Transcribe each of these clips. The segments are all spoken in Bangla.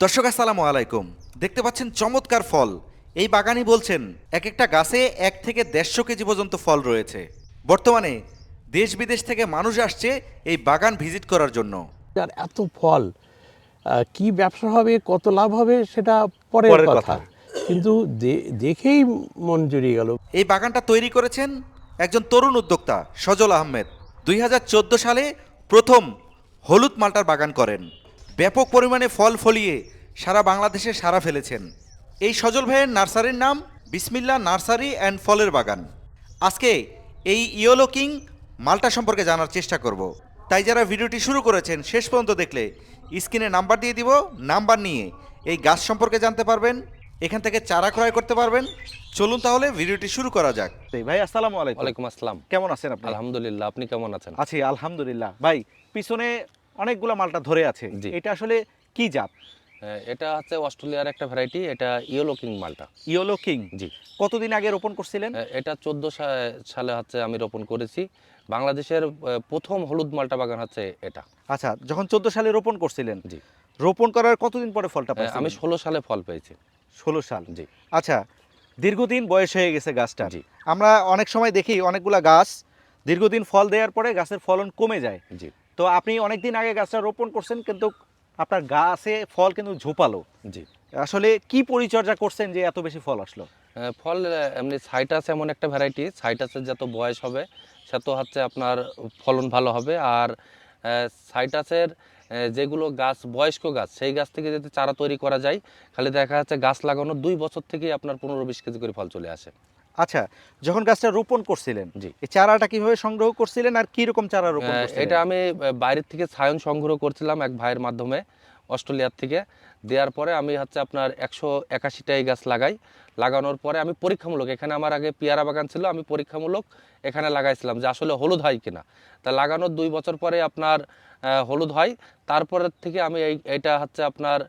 দর্শক আসসালামু আলাইকুম। দেখতে পাচ্ছেন চমৎকার ফল। এই বাগানই বলছেন এক একটা গাছে এক থেকে দেড়শো কেজি পর্যন্ত ফল রয়েছে। বর্তমানে দেশ বিদেশ থেকে মানুষ আসছে এই বাগান ভিজিট করার জন্য। আর এত ফল কি ব্যবসা হবে কত লাভ হবে সেটা পরের কথা। কিন্তু দেখেই মন জুড়িয়ে গেল। এই বাগানটা তৈরি করেছেন একজন তরুণ উদ্যোক্তা সজল আহমেদ। দুই হাজার চোদ্দ সালে প্রথম হলুদ মালটার বাগান করেন। ব্যাপক পরিমাণে ফল ফলিয়ে সারা বাংলাদেশে সারা ফেলেছেন। এই সজল ভাইয়ের নার্সারির নাম বিসমিল্লা নার্সারি অ্যান্ড ফলের বাগান। আজকে এই ইয়োলো কিং মালটা সম্পর্কে জানার চেষ্টা করব। তাই যারা ভিডিওটি শুরু করেছেন শেষ পর্যন্ত দেখলে স্ক্রিনে নাম্বার দিয়ে দিব। নাম্বার নিয়ে এই গাছ সম্পর্কে জানতে পারবেন এখান থেকে চারা ক্রয় করতে পারবেন। চলুন তাহলে ভিডিওটি শুরু করা যাক। ভাই আসসালামু আলাইকুম। ওয়ালাইকুম আসসালাম। কেমন আছেন আপনি? আলহামদুলিল্লাহ আপনি কেমন আছেন? আছি আলহামদুলিল্লাহ। ভাই পিছনে অনেকগুলো মালটা ধরে আছে। এটা আসলে কি জাত? এটা হচ্ছে অস্ট্রেলিয়ার একটা ভ্যারাইটি এটা ইয়েলো কিং মালটা। Yellow king? জি। কতদিন আগে রোপণ করছিলেন? এটা চোদ্দ সালে হচ্ছে আমি রোপণ করেছি। বাংলাদেশের প্রথম হলুদ মালটা বাগান হচ্ছে এটা। আচ্ছা যখন চোদ্দ সালে রোপণ করছিলেন জি। রোপণ করার কতদিন পরে ফলটা পাইছিলেন আমি ষোলো সালে ফল পেয়েছি। ষোলো সাল। জি। আচ্ছা দীর্ঘদিন বয়স হয়ে গেছে গাছটা। জি। আমরা অনেক সময় দেখি অনেকগুলা গাছ দীর্ঘদিন ফল দেওয়ার পরে গাছের ফলন কমে যায়। জি। তো আপনি অনেকদিন আগে গাছটা রোপণ করছেন কিন্তু আপনার গাছে ফল কিন্তু ঝোপালো। জি। আসলে কি পরিচর্যা করছেন যে এত বেশি ফল আসলো? ফল এমনি সাইটাস এমন একটা ভ্যারাইটি সাইটাসের যত বয়স হবে তত হচ্ছে আপনার ফলন ভালো হবে। আর সাইটাসের যেগুলো গাছ বয়স্ক গাছ সেই গাছ থেকে যদি চারা তৈরি করা যায় খালি দেখা যাচ্ছে গাছ লাগানোর দুই বছর থেকেই আপনার পনেরো বিশ কেজি করে ফল চলে আসে। আচ্ছা যখন গাছটা রোপণ করছিলেন জি। এই চারাটা কীভাবে সংগ্রহ করছিলেন আর কি রকম চারা রোপণ এটা আমি বাইরের থেকে ছায়ন সংগ্রহ করছিলাম এক ভাইয়ের মাধ্যমে অস্ট্রেলিয়ার থেকে। দেওয়ার পরে আমি হচ্ছে আপনার একশো একাশিটাই গাছ লাগাই। লাগানোর পরে আমি পরীক্ষামূলক এখানে আমার আগে পেয়ারা বাগান ছিল আমি পরীক্ষামূলক এখানে লাগাইছিলাম যে আসলে হলুদ হয় কিনা। তা লাগানোর দুই বছর পরে আপনার হলুদ হয়। তারপরের থেকে আমি এই এটা হচ্ছে আপনার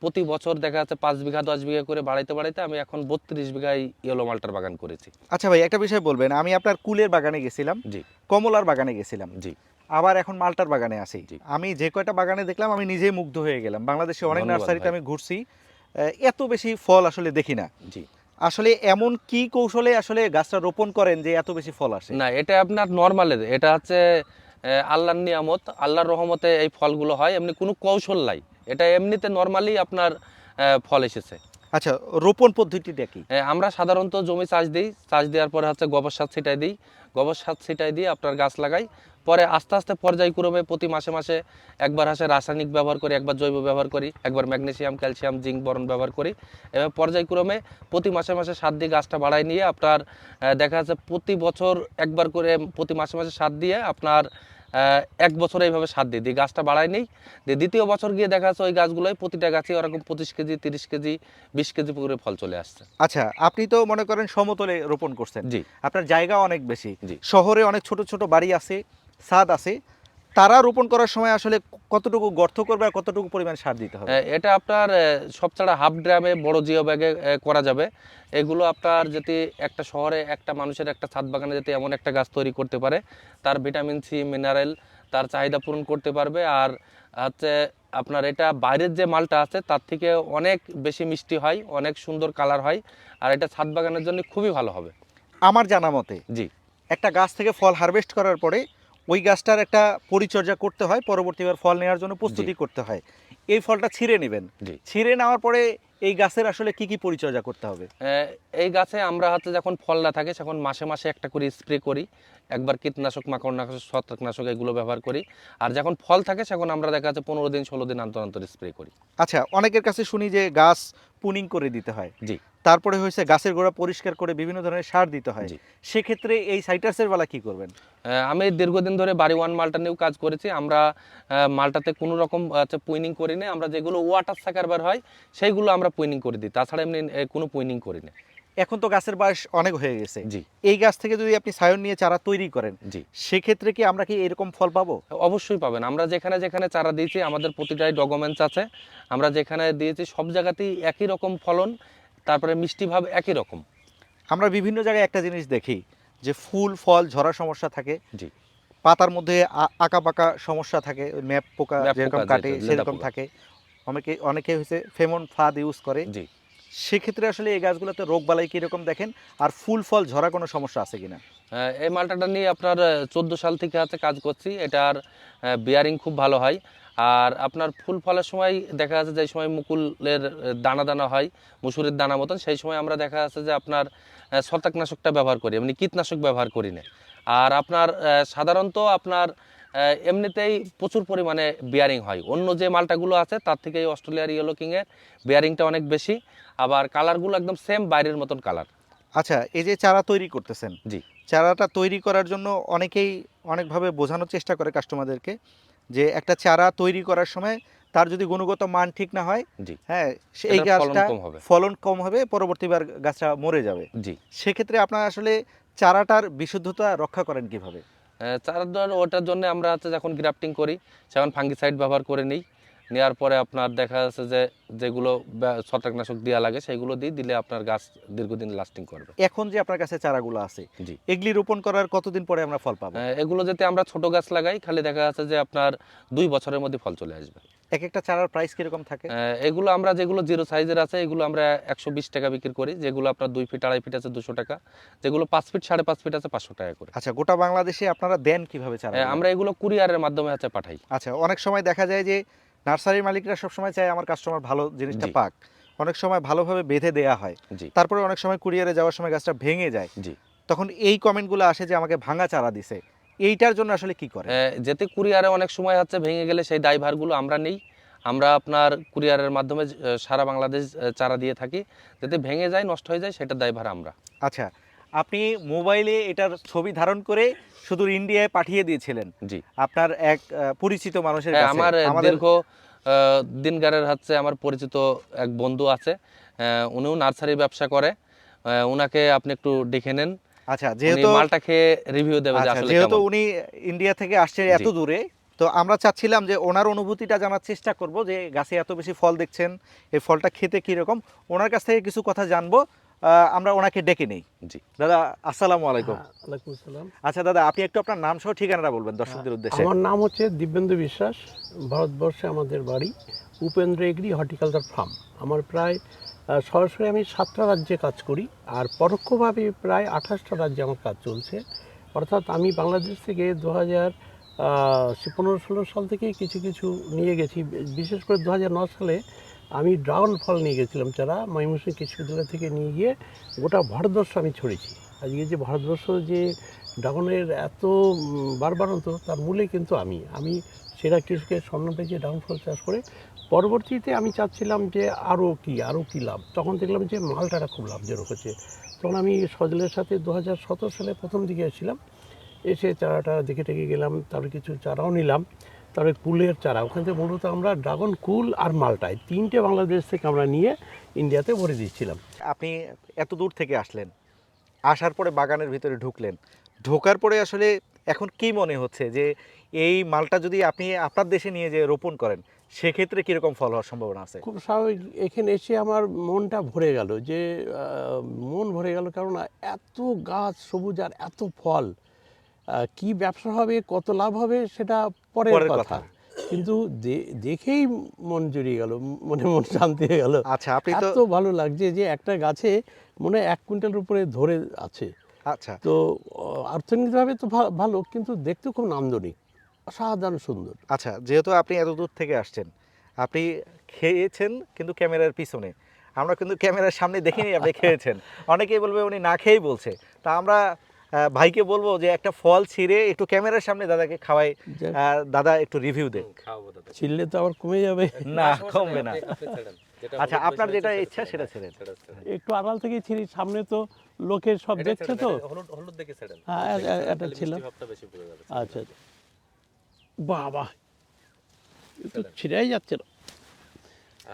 প্রতি বছর দেখা যাচ্ছে পাঁচ বিঘা দশ বিঘা করে বাড়াইতে বাড়াইতে আমি এখন বত্রিশ বিঘায় ইয়েলো মালটার বাগান করেছি। আচ্ছা ভাই একটা বিষয় বলবেন আমি আপনার কুলের বাগানে গেছিলাম জি। কমলার বাগানে গেছিলাম। জি। আবার এখন মালটার বাগানে জি। আমি যে কয়টা বাগানে দেখলাম আমি নিজেই মুগ্ধ হয়ে গেলাম। বাংলাদেশে অনেক নার্সারিতে আমি ঘুরছি। এত বেশি ফল আসলে দেখি না। জি। আসলে এমন কি কৌশলে আসলে গাছটা রোপণ করেন যে এত বেশি ফল আসে? না এটা আপনার নর্মালের এটা হচ্ছে আল্লাহর নিয়ামত আল্লাহর রহমতে এই ফলগুলো হয়। এমনি কোনো কৌশল নাই। এটা এমনিতে নর্মালি আপনার ফল এসেছে। আচ্ছা রোপণ পদ্ধতিটা কি? আমরা সাধারণত জমি চাষ দিই। চাষ দেওয়ার পরে হচ্ছে গোবর সার ছিটাই দিই। গোবর সার ছিটাই দিয়ে আপনার গাছ লাগাই। পরে আস্তে আস্তে পর্যায়ক্রমে প্রতি মাসে মাসে একবার হাসে রাসায়নিক ব্যবহার করি একবার জৈব ব্যবহার করি একবার ম্যাগনেসিয়াম ক্যালসিয়াম জিঙ্ক বরণ ব্যবহার করি। এবার পর্যায়ক্রমে প্রতি মাসে মাসে সার দিয়ে গাছটা বাড়াই নিয়ে আপনার দেখা যাচ্ছে প্রতি বছর একবার করে প্রতি মাসে মাসে সার দিয়ে আপনার এক বছর এইভাবে সার দিই। দিয়ে গাছটা বাড়াই নেই। দিয়ে দ্বিতীয় বছর গিয়ে দেখা যাচ্ছে ওই গাছগুলোই প্রতিটা গাছে ওরকম পঁচিশ কেজি তিরিশ কেজি বিশ কেজি করে ফল চলে আসছে। আচ্ছা আপনি তো মনে করেন সমতলে রোপণ করছেন। জি। আপনার জায়গা অনেক বেশি। জি। শহরে অনেক ছোট ছোট বাড়ি আছে। ছাদ আছে তারা রোপণ করার সময় আসলে কতটুকু গর্ত করবে আর কতটুকু পরিমাণ সার দিতে হবে? এটা আপনার আহ, সব ছাড়া হাফ ড্রামে বড় জিও ব্যাগে করা যাবে। এগুলো আপনার যদি একটা শহরে একটা মানুষের একটা ছাদ বাগানে যদি এমন একটা গাছ তৈরি করতে পারে তার ভিটামিন সি মিনারেল তার চাহিদা পূরণ করতে পারবে। আর হচ্ছে আপনার এটা বাইরের যে মালটা আছে তার থেকে অনেক বেশি মিষ্টি হয় অনেক সুন্দর কালার হয়। আর এটা ছাদ বাগানের জন্য খুবই ভালো হবে। আমার জানা মতে জি। একটা গাছ থেকে ফল হারভেস্ট করার পরে ওই গাছটার একটা পরিচর্যা করতে হয় পরবর্তীবার ফল নেওয়ার জন্য প্রস্তুতি করতে হয়। এই ফলটা ছিঁড়ে নেবেন। জি। ছিঁড়ে নেওয়ার পরে এই গাছের আসলে কি কি পরিচর্যা করতে হবে? এই গাছে আমরা হচ্ছে যখন ফল না থাকে তখন মাসে মাসে একটা করে স্প্রে করি। একবার কীটনাশক মাকড়নাশক ছত্রাকনাশক এগুলো ব্যবহার করি। আর যখন ফল থাকে তখন আমরা দেখা যাচ্ছে পনেরো দিন ষোলো দিন অন্তর অন্তর স্প্রে করি। আচ্ছা অনেকের কাছে শুনি যে গাছ পুনিং করে দিতে হয়। জি। তারপরে হয়েছে গাছের গোড়া পরিষ্কার করে বিভিন্ন ধরনের সার দিতে হয়। সেক্ষেত্রে এই সাইটাসের বেলা কি করবেন? আমি দীর্ঘদিন ধরে বাড়ি ওয়ান মালটা নিয়েও কাজ করেছি। আমরা মালটাতে কোনো রকম হচ্ছে পুইনিং করি না আমরা যেগুলো ওয়াটার সাকার বার হয় সেইগুলো আমরা পুইনিং করে দিই। তাছাড়া এমনি কোনো পুইনিং করি না এখন তো গাছের বয়স অনেক হয়ে গেছে। জি। এই গাছ থেকে যদি আপনি সায়ন নিয়ে চারা তৈরি করেন জি। সেক্ষেত্রে কি আমরা কি এরকম ফল পাবো? অবশ্যই পাবেন। আমরা যেখানে যেখানে চারা দিয়েছি আমাদের প্রতিটাই ডকুমেন্টস আছে। আমরা যেখানে দিয়েছি সব জায়গাতেই একই রকম ফলন তারপরে মিষ্টি ভাব একই রকম। আমরা বিভিন্ন জায়গায় একটা জিনিস দেখি যে ফুল ফল ঝরার সমস্যা থাকে। জি। পাতার মধ্যে আঁকা পাকা সমস্যা থাকে ম্যাপ পোকা যেরকম কাটে সেরকম থাকে। অনেকে অনেকে হচ্ছে ফেমন ফাদ ইউজ করে। জি। সেক্ষেত্রে আসলে এই গাছগুলোতে রোগ বালাই কীরকম দেখেন? আর ফুল ফল ঝরা কোনো সমস্যা আছে কিনা? আহ, এই মালটাটা নিয়ে আপনার চোদ্দ সাল থেকে হচ্ছে কাজ করছি। এটার বিয়ারিং খুব ভালো হয়। আর আপনার ফুল ফলের সময় দেখা যাচ্ছে যে সময় মুকুলের দানা দানা হয় মুসুরের দানা মতন সেই সময় আমরা দেখা যাচ্ছে যে আপনার ছত্রাকনাশকটা ব্যবহার করি এমনি কীটনাশক ব্যবহার করি না। আর আপনার সাধারণত আপনার এমনিতেই প্রচুর পরিমাণে বিয়ারিং হয়। অন্য যে মালটাগুলো আছে তার থেকে এই অস্ট্রেলিয়ার ইয়েলো কিংয়ের বিয়ারিংটা অনেক বেশি। আবার কালারগুলো একদম সেম বাইরের মতন কালার আচ্ছা এই যে চারা তৈরি করতেছেন জি। চারাটা তৈরি করার জন্য অনেকেই অনেকভাবে বোঝানোর চেষ্টা করে কাস্টমারদেরকে যে একটা চারা তৈরি করার সময় তার যদি গুণগত মান ঠিক না হয় হ্যাঁ এই গাছটা কম হবে। ফলন কম হবে পরবর্তীবার গাছটা মরে যাবে। জি। সেক্ষেত্রে আপনার আসলে চারাটার বিশুদ্ধতা রক্ষা করেন কীভাবে? চারা ওটার জন্য আমরা হচ্ছে যখন গ্রাফটিং করি সেখন ফাঙ্গিসাইড ব্যবহার করে নিই। নেওয়ার পরে আপনার দেখা যাচ্ছে যে যেগুলো ছত্রাকনাশক দেওয়া লাগে সেগুলো দিয়ে দিলে আপনার গাছ দীর্ঘদিন লাস্টিং করবে। এখন যে আপনার কাছে চারাগুলো আছে জি। এগুলি রোপণ করার কতদিন পরে আমরা ফল পাবো? এগুলো যাতে আমরা ছোট গাছ লাগাই খালি দেখা যাচ্ছে যে আপনার দুই বছরের মধ্যে ফল চলে আসবে। এক একটা চারার প্রাইস কীরকম থাকে? এগুলো আমরা যেগুলো জিরো সাইজের আছে এগুলো আমরা একশো বিশ টাকা বিক্রি করি যেগুলো আপনার দুই ফিট আড়াই ফিট আছে দুশো টাকা যেগুলো পাঁচ ফিট সাড়ে পাঁচ ফিট আছে পাঁচশো টাকা করে। আচ্ছা গোটা বাংলাদেশে আপনারা দেন কীভাবে চারা আমরা এগুলো কুরিয়ারের মাধ্যমে হচ্ছে পাঠাই। আচ্ছা অনেক সময় দেখা যায় যে নার্সারির মালিকরা সবসময় চায় আমার কাস্টমার ভালো জিনিসটা পাক। অনেক সময় ভালোভাবে বেঁধে দেয়া হয়। তারপরে অনেক সময় কুরিয়ারে যাওয়ার সময় গাছটা ভেঙে যায়। জি। তখন এই কমেন্টগুলো আসে যে আমাকে ভাঙা চারা দিছে। এইটার জন্য আসলে কি করে? যেতে কুরিয়ারে অনেক সময় হচ্ছে ভেঙে গেলে সেই দায়ভারগুলো আমরা নেই। আমরা আপনার কুরিয়ারের মাধ্যমে সারা বাংলাদেশ চারা দিয়ে থাকি। যাতে ভেঙে যায় নষ্ট হয়ে যায় সেটা দায়ভার আমরা। আচ্ছা আপনি মোবাইলে এটার ছবি ধারণ করে শুধু ইন্ডিয়ায় পাঠিয়ে দিয়েছিলেন। জি। আপনার এক পরিচিত মানুষের হ্যাঁ, কাছে। আমার দীর্ঘ দিনগারের হচ্ছে আমার পরিচিত এক বন্ধু আছে উনিও নার্সারি ব্যবসা করে উনাকে আপনি একটু ডেকে নেন। আচ্ছা যেহেতু মালটা খেয়ে রিভিউ দেবে আচ্ছা আসলে যেহেতু উনি ইন্ডিয়া থেকে আসছে এত দূরে তো আমরা চাচ্ছিলাম যে ওনার অনুভূতিটা জানার চেষ্টা করব যে গাছে এত বেশি ফল দেখছেন এই ফলটা খেতে কীরকম? ওনার কাছ থেকে কিছু কথা জানব। আমরা ওনাকে ডেকে নেই। জি। দাদা আসসালামু আলাইকুম। হ্যাঁ, ওয়ালাইকুম আসসালাম। আচ্ছা দাদা আপনি একটু আপনার নাম সহ ঠিকানাটা বলবেন দর্শকদের উদ্দেশ্যে। আমার নাম হচ্ছে দিব্যেন্দু বিশ্বাস ভারতবর্ষে আমাদের বাড়ি উপেন্দ্র এগ্রি হর্টিকালচার ফার্ম। আমার প্রায় সরাসরি আমি সাতটা রাজ্যে কাজ করি আর পরোক্ষভাবে প্রায় আঠাশটা রাজ্যে আমার কাজ চলছে। অর্থাৎ আমি বাংলাদেশ থেকে দু হাজার পনেরো ষোলো সাল থেকে কিছু কিছু নিয়ে গেছি বিশেষ করে দু হাজার সালে আমি ড্রাগন ফল নিয়ে গেছিলাম চারা ময়মনসিংহ কৃষি বিদ্যালয় থেকে নিয়ে গিয়ে গোটা ভারতবর্ষ আমি ছড়িয়েছি আজকে যে ভারতবর্ষ যে ড্রাগনের এত বারবারন্ত তার মূলে কিন্তু আমি। আমি সেরা কৃষকের স্বর্ণ পেয়েছি ড্রাগন ফল চাষ করে পরবর্তীতে আমি চাচ্ছিলাম যে আরও কি, আরও কী লাভ? তখন দেখলাম যে মালটাটা খুব লাভজনক হচ্ছে। তখন আমি সজলের সাথে দু হাজার সতেরো সালে প্রথম দিকে এসেছিলাম। এসে চারাটা দেখে টেকে গেলাম, তারপরে কিছু চারাও নিলাম। তারপরে কুলের চারা। ওখান থেকে মূলত আমরা ড্রাগন কুল আর মালটায় তিনটে বাংলাদেশ থেকে আমরা নিয়ে ইন্ডিয়াতে ভরে দিচ্ছিলাম। আপনি এত দূর থেকে আসলেন আসার পরে বাগানের ভিতরে ঢুকলেন। ঢোকার পরে আসলে এখন কি মনে হচ্ছে যে এই মালটা যদি আপনি আপনার দেশে নিয়ে যে রোপণ করেন সেক্ষেত্রে কীরকম ফল হওয়ার সম্ভাবনা আছে? খুব স্বাভাবিক। এখানে এসে আমার মনটা ভরে গেল যে মন ভরে গেল কারণ এত গাছ সবুজ আর এত ফল। কি ব্যবসা হবে কত লাভ হবে সেটা পরের কথা। কিন্তু দেখেই মন জুড়িয়ে গেল মনে মন শান্তি হয়ে গেল। আচ্ছা আপনি তো এত ভালো লাগছে যে একটা গাছে মনে এক কুইন্টাল উপরে ধরে আছে। আচ্ছা। তো অর্থনৈতিকভাবে তো ভালো কিন্তু দেখতে খুব নান্দনিক অসাধারণ সুন্দর। আচ্ছা যেহেতু আপনি এত দূর থেকে আসছেন আপনি খেয়েছেন কিন্তু ক্যামেরার পিছনে। আমরা কিন্তু ক্যামেরার সামনে দেখিনি আপনি খেয়েছেন। অনেকেই বলবে উনি না খেয়েই বলছে। তা আমরা ভাইকে বলব যে একটা ফল ছিঁড়ে একটু ক্যামেরার সামনে দাদাকে খাওয়াই। দাদা একটু রিভিউ দেন ছিঁড়লে তো আবার কমে যাবে। না কমবে না। আচ্ছা আপনার যেটা ইচ্ছা সেটা ছেড়েন একটু আড়াল থেকে ছিঁড়ি সামনে তো লোকের সব দেখছে তো। হলুদ হলুদ দেখে ছেড়েন হ্যাঁ এটা ছিল। যাবে। আচ্ছা বাবা এ ছিঁড়াই যাচ্ছে না।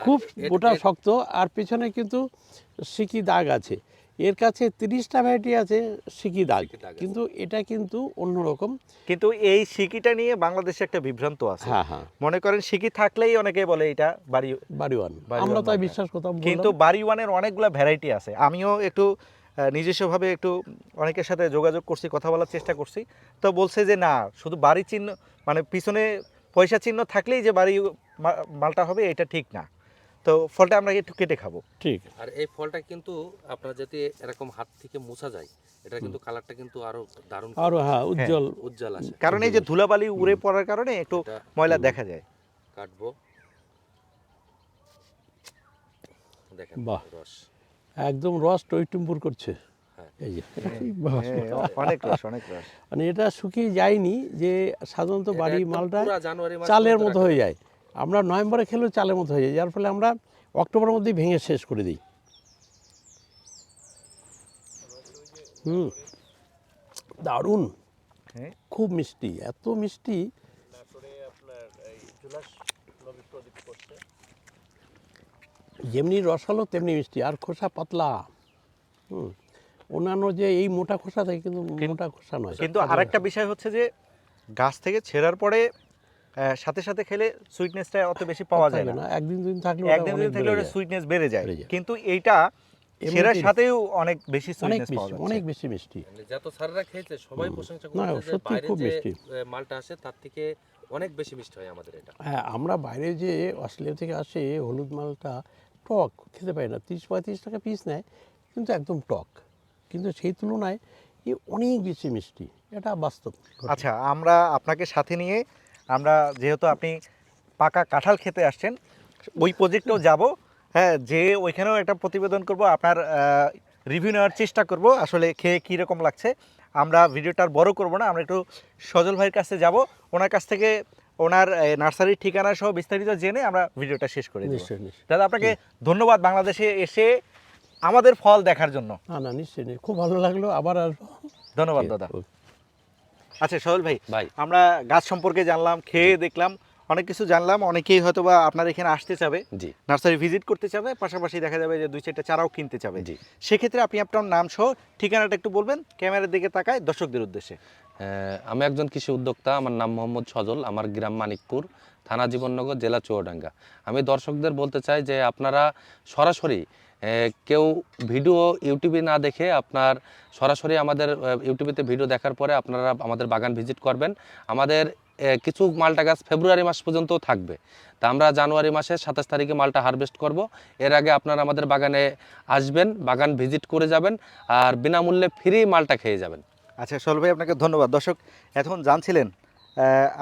খুব গোটা শক্ত আর পেছনে কিন্তু সিকি দাগ আছে। এর কাছে তিরিশটা ভ্যারাইটি আছে সিকি দাগ। কিন্তু এটা কিন্তু অন্যরকম। কিন্তু এই সিকিটা নিয়ে বাংলাদেশে একটা বিভ্রান্ত আছে। হ্যাঁ হ্যাঁ। মনে করেন সিকি থাকলেই অনেকে বলে এটা বাড়ি বাড়িওয়ান আমরা তাই বিশ্বাস করতাম কিন্তু বললাম। বাড়ি ওয়ানের অনেকগুলো ভ্যারাইটি আছে। আমিও একটু নিজস্বভাবে একটু অনেকের সাথে যোগাযোগ করছি কথা বলার চেষ্টা করছি। তো বলছে যে না শুধু বাড়ি চিহ্ন মানে পিছনে পয়সা চিহ্ন থাকলেই যে বাড়ি মালটা হবে এটা ঠিক না। তো ফলটা আমরা একটু কেটে খাব। ঠিক। আর এই ফলটা কিন্তু আপনার যদি এরকম হাত থেকে মোছা যায় এটা কিন্তু কালারটা কিন্তু আরও দারুণ আরও হ্যাঁ উজ্জ্বল। উজ্জ্বল আসে। কারণ এই যে ধুলাবালি উড়ে পড়ার কারণে একটু ময়লা দেখা যায়। কাটবো। দেখেন বাহ। রস। একদম রস টইটুম্বুর করছে। হ্যাঁ। এই যে বাহ, হ্যাঁ, মানে এটা শুকিয়ে যায়নি যে সাধারণত বাড়ি মালটা পুরা জানুয়ারি মাস চালের মতো হয়ে যায়। আমরা নভেম্বরে খেলেও চালের মতো হয়ে যায় যার ফলে আমরা অক্টোবরের মধ্যেই ভেঙে শেষ করে দিই। হুম দারুণ। হ্যাঁ। খুব মিষ্টি এত মিষ্টি। যেমনি রসালো তেমনি মিষ্টি আর খোসা পাতলা। হুম অন্যান্য যে এই মোটা খোসা থাকে কিন্তু মোটা খোসা নয়। কিন্তু আরেকটা বিষয় হচ্ছে যে গাছ থেকে ছেঁড়ার পরে সাথে সাথে খেলে সুইটনেসটা অত বেশি পাওয়া যায় না। একদিন দুদিন থাকলে একদিন দুদিন থাকলে ওটা সুইটনেস বেড়ে যায়। কিন্তু এইটা এমনিতেই সাথেও অনেক বেশি অনেক সুইটনেস পাওয়া মিষ্টি অনেক বেশি মিষ্টি। মানে যত স্যাররা খেয়েছে সবাই প্রশংসা না, সত্যি খুব মিষ্টি। মালটা আসে তার থেকে অনেক বেশি মিষ্টি হয় আমাদের এটা। হ্যাঁ আমরা বাইরে যে অস্ট্রেলিয়া থেকে আসে হলুদ মালটা টক খেতে পারি না। তিরিশ পঁয়ত্রিশ টাকা পিস নেয় কিন্তু একদম টক। কিন্তু সেই তুলনায় এ অনেক বেশি মিষ্টি। এটা বাস্তব আচ্ছা আমরা আপনাকে সাথে নিয়ে আমরা যেহেতু আপনি পাকা কাঁঠাল খেতে আসছেন ওই প্রজেক্টেও যাব। হ্যাঁ যে ওইখানেও একটা প্রতিবেদন করব আপনার রিভিউ নেওয়ার চেষ্টা করব আসলে খেয়ে কী রকম লাগছে। আমরা ভিডিওটা আর বড় করব না আমরা একটু সজল ভাইয়ের কাছে যাব। ওনার কাছ থেকে ওনার নার্সারির ঠিকানা সহ বিস্তারিত জেনে আমরা ভিডিওটা শেষ করে নিশ্চয়ই দাদা আপনাকে ধন্যবাদ বাংলাদেশে এসে আমাদের ফল দেখার জন্য। না না নিশ্চয়ই নিশ্চয়ই। খুব ভালো লাগল আবার আসব। ধন্যবাদ দাদা। আচ্ছা সহল ভাই ভাই। আমরা গাছ সম্পর্কে জানলাম খেয়ে দেখলাম অনেক কিছু জানলাম অনেকেই হয়তো বা আপনার এখানে আসতে চাবে জি। নার্সারি ভিজিট করতে চাবে পাশাপাশি দেখা যাবে যে দুই চারটা চারাও কিনতে চাবে। জি। সেক্ষেত্রে আপনি আপনার নাম সহ ঠিকানাটা একটু বলবেন ক্যামেরার দিকে তাকায় দর্শকদের উদ্দেশ্যে। আহ, আমি একজন কৃষি উদ্যোক্তা আমার নাম মোহাম্মদ সজল আমার গ্রাম মানিকপুর। থানা জীবননগর, জেলা চুয়াডাঙ্গা। আমি দর্শকদের বলতে চাই যে আপনারা সরাসরি কেউ ভিডিও ইউটিউবে না দেখে আপনার সরাসরি আমাদের ইউটিউবেতে ভিডিও দেখার পরে আপনারা আমাদের বাগান ভিজিট করবেন। আমাদের কিছু মালটা গাছ ফেব্রুয়ারি মাস পর্যন্ত থাকবে। তা আমরা জানুয়ারি মাসের সাতাশ তারিখে মালটা হারভেস্ট করব। এর আগে আপনারা আমাদের বাগানে আসবেন, বাগান ভিজিট করে যাবেন, আর বিনামূল্যে ফ্রি মালটা খেয়ে যাবেন। আচ্ছা সজল ভাই, আপনাকে ধন্যবাদ। দর্শক, এখন জানছিলেন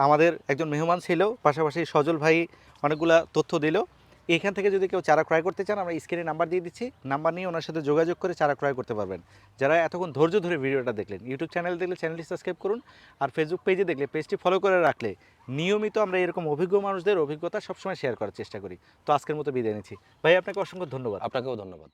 আমাদের একজন মেহমান ছিল, পাশাপাশি সজল ভাই অনেকগুলা তথ্য দিল। এখান থেকে যদি কেউ চারা ক্রয় করতে চান, আমরা স্ক্রিনে নাম্বার দিয়ে দিচ্ছি। নাম্বার নিয়ে ওনার সাথে যোগাযোগ করে চারা ক্রয় করতে পারবেন। যারা এতক্ষণ ধৈর্য ধরে ভিডিওটা দেখলেন ইউটিউব চ্যানেল দেখলে চ্যানেলটি সাবস্ক্রাইব করুন আর ফেসবুক পেজে দেখলে পেজটি ফলো করে রাখলে নিয়মিত আমরা এরকম অভিজ্ঞ মানুষদের অভিজ্ঞতা সবসময় শেয়ার করার চেষ্টা করি। তো আজকের মতো বিদায় নিচ্ছি। ভাই, আপনাকে অসংখ্য ধন্যবাদ। আপনাকেও ধন্যবাদ।